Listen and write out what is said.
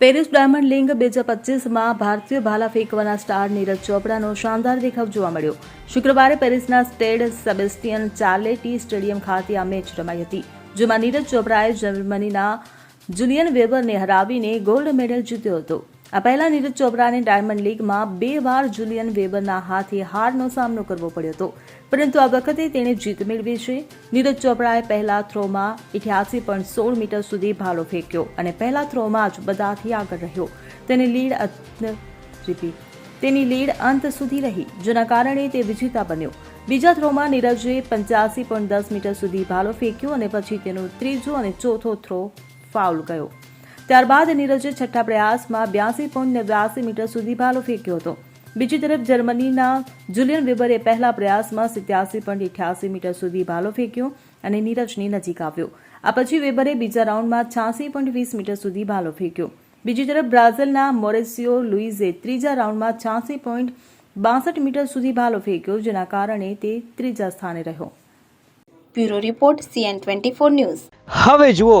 Paris diamond league બે હજાર પચીસમાં ભારતીય ભાલા ફેંકવાના સ્ટાર નીરજ ચોપડાનો શાનદાર દેખાવ જોવા મળ્યો. શુક્રવારે પેરિસના સ્ટેડ સેબેસ્ટિયન ચાર્લેટી સ્ટેડિયમ ખાતે આ મેચ રમાઈ હતી, જેમાં નીરજ ચોપડાએ જર્મનીના જુલિયન વેબરને હરાવીને ગોલ્ડ મેડલ જીત્યો હતો. આ પહેલા નીરજ ચોપરાને ડાયમંડ લીગમાં બે વાર જુલિયન વેબરના હાથે હારનો સામનો કરવો પડ્યો હતો. પરંતુ આ વખતે તેણે જીત મેળવી છે. નીરજ ચોપરાએ પહેલા થ્રોમાં ઇઠ્યાસી પોઈન્ટ સોળ મીટર સુધી ભાલો ફેંક્યો અને પહેલા થ્રોમાં જ બધાથી આગળ રહ્યો. તેની લીડ repeat. તેની લીડ અંત સુધી રહી, જેના કારણે તે વિજેતા બન્યો. બીજા થ્રોમાં નીરજે પંચ્યાસી પોઈન્ટ દસ મીટર સુધી ભાલો ફેંક્યો અને પછી તેનો ત્રીજો અને ચોથો થ્રો ફાઉલ ગયો. ત્યારબાદ નીરજે છઠ્ઠા પ્રયાસમાં બ્યાસી પોઈન્ટ નેવ્યાસી મીટર સુધી ભાલો ફેંક્યો હતો. બીજી તરફ જર્મનીના જુલિયન વેબરે પહેલા પ્રયાસમાં સિત્યાસી પોઈન્ટ અઠ્યાસી મીટર સુધી ભાલો ફેંક્યો અને નીરજની નજીક આવ્યો. આ પછી વેબરે બીજા રાઉન્ડમાં છ્યાસી પોઈન્ટ વીસ મીટર સુધી ભાલો ફેંક્યો. બીજી તરફ બ્રાઝિલના મોરેસિયો લુઇઝે ત્રીજા રાઉન્ડમાં છ્યાસી પોઈન્ટ બાસઠ મીટર સુધી ભાલો ફેંક્યો જેના કારણે તે ત્રીજા સ્થાને રહ્યો. Bureau report CN twenty four news. હવે જુઓ